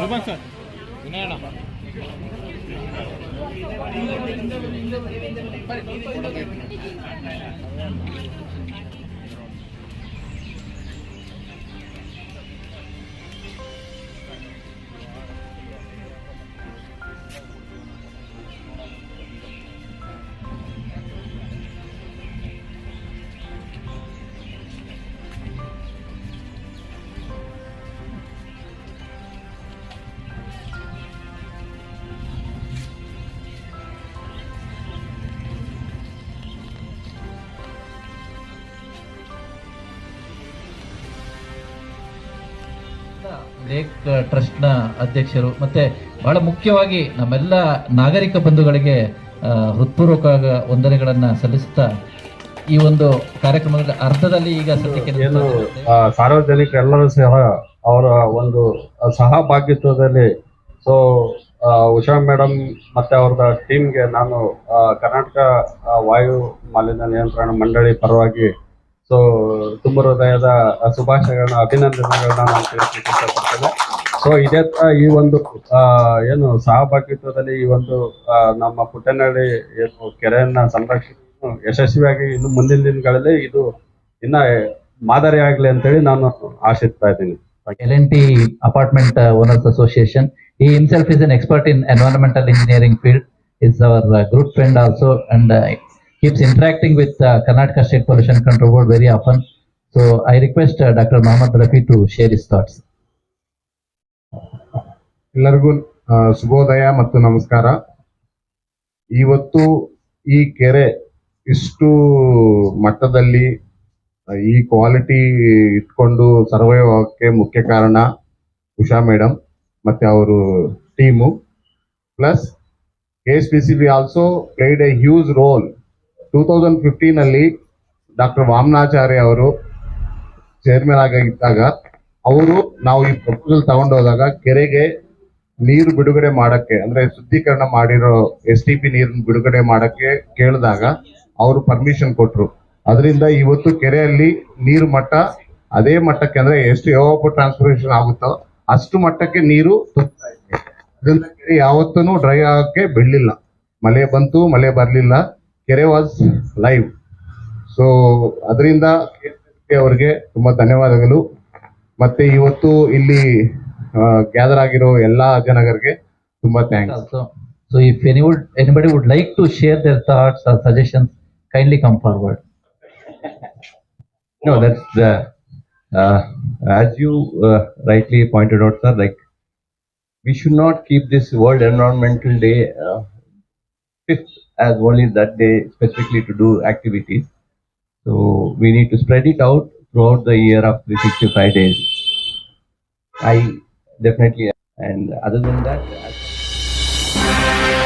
Rupan sir వినాయణ lake ಟ್ರಸ್ಟ್ನ ಅಧ್ಯಕ್ಷರು ಮತ್ತೆ ಬಹಳ ಮುಖ್ಯವಾಗಿ ನಮ್ಮೆಲ್ಲ ನಾಗರಿಕ ಬಂಧುಗಳಿಗೆ ಹೃತ್ಪೂರ್ವಕ ವಂದನೆಗಳನ್ನ ಸಲ್ಲಿಸುತ್ತಾ ಈ ಒಂದು ಕಾರ್ಯಕ್ರಮದ ಅರ್ಥದಲ್ಲಿ ಈಗ ಸದ್ಯಕ್ಕೆ ಸಾರ್ವಜನಿಕ ಎಲ್ಲರೂ ಸಾರ್ವಜನಿಕರೆಲ್ಲರೂ ಸಹ ಅವರ ಒಂದು ಸಹಭಾಗಿತ್ವದಲ್ಲಿ ಸೊ ಉಷಾ ಮೇಡಮ್ ಮತ್ತೆ ಅವ್ರದ ಟೀಮ್ಗೆ ನಾನು ಕರ್ನಾಟಕ ವಾಯು ಮಾಲಿನ್ಯ ನಿಯಂತ್ರಣ ಮಂಡಳಿ ಪರವಾಗಿ ಸೊ ತುಂಬ ಹೃದಯದ ಶುಭಾಶಯಗಳನ್ನ, ಅಭಿನಂದನೆಗಳನ್ನ ನಾನು ತಿಳಿಸ್ಲಿಕ್ಕೆ ಇಷ್ಟಪಡ್ತೇನೆ. ಸೊ ಇದೇ ಈ ಒಂದು ಏನು ಸಹಭಾಗಿತ್ವದಲ್ಲಿ ಈ ಒಂದು ನಮ್ಮ ಪುಟ್ಟನಹಳ್ಳಿ ಏನು ಕೆರೆಯನ್ನ ಸಂರಕ್ಷಣೆ ಯಶಸ್ವಿಯಾಗಿ ಇನ್ನು ಮುಂದಿನ ದಿನಗಳಲ್ಲಿ ಇದು ಇನ್ನ ಮಾದರಿ ಆಗ್ಲಿ ಅಂತೇಳಿ ನಾನು ಆಶಿಸ್ತಾ ಇದ್ದೀನಿ. L N T apartment owners association ಈ is is an expert in environmental engineering field is our group friend also and keeps interacting with uh, Karnataka State Pollution Control Board very often. So I request uh, Dr. Mohammed Rafi to share his thoughts. ಎಲ್ಲರಿಗೂ ಶುಭೋದಯ ಮತ್ತು ನಮಸ್ಕಾರ ಇವತ್ತು ಈ ಕೆರೆ ಇಷ್ಟು ಮಟ್ಟದಲ್ಲಿ ಈ ಕ್ವಾಲಿಟಿ ಇಟ್ಕೊಂಡು ಸರ್ವೈವ್ ಆಗೋಕ್ಕೆ ಮುಖ್ಯ ಕಾರಣ ಉಷಾ ಮೇಡಮ್ ಮತ್ತೆ ಅವರು team plus S P C B also played a huge role two thousand fifteen ಅಲ್ಲಿ ಡಾಕ್ಟರ್ ವಾಮನಾಚಾರ್ಯ ಅವರು ಚೇರ್ಮನ್ ಆಗಿದ್ದಾಗ ಅವರು ನಾವು ಈ ಪ್ರಪೋಸಲ್ ತಗೊಂಡೋದಾಗ ಕೆರೆಗೆ ನೀರು ಬಿಡುಗಡೆ ಮಾಡಕ್ಕೆ, ಅಂದ್ರೆ ಶುದ್ಧೀಕರಣ ಮಾಡಿರೋ ಎಸ್ ಟಿ ಪಿ ನೀರನ್ನು ಬಿಡುಗಡೆ ಮಾಡಕ್ಕೆ ಕೇಳಿದಾಗ ಅವರು ಪರ್ಮಿಷನ್ ಕೊಟ್ರು. ಅದರಿಂದ ಇವತ್ತು ಕೆರೆಯಲ್ಲಿ ನೀರು ಮಟ್ಟ ಅದೇ ಮಟ್ಟಕ್ಕೆ, ಅಂದ್ರೆ ಎಷ್ಟು ಯಾವಾಗ ಟ್ರಾನ್ಸ್ಪೋರ್ಟೇಷನ್ ಆಗುತ್ತೋ ಅಷ್ಟು ಮಟ್ಟಕ್ಕೆ ನೀರು ತುಂಬ್ತಾ ಇದೆ. ಅದರಿಂದ ಕೆರೆ ಯಾವತ್ತೂ ಡ್ರೈ ಆಗಕ್ಕೆ ಬಿಡ್ಲಿಲ್ಲ. ಮಳೆ ಬಂತು, ಮಳೆ ಬರ್ಲಿಲ್ಲ. ಕೆರೆ ವಾಸ್ ಲೈವ್. ಸೊ ಅದರಿಂದ ಅವರಿಗೆ ತುಂಬ ಧನ್ಯವಾದಗಳು. ಮತ್ತೆ ಇವತ್ತು ಇಲ್ಲಿ ಗ್ಯಾದರ್ ಆಗಿರೋ ಎಲ್ಲ ಜನಗರಿಗೆ ತುಂಬಾ thanks so if any would anybody would like to share their thoughts or suggestion kindly come forward no that as you rightly pointed out sir like we should not keep this world environmental day fifth as only that day specifically to do activities. So we need to spread it out throughout the year of 365 days. I definitely, and other than that, I-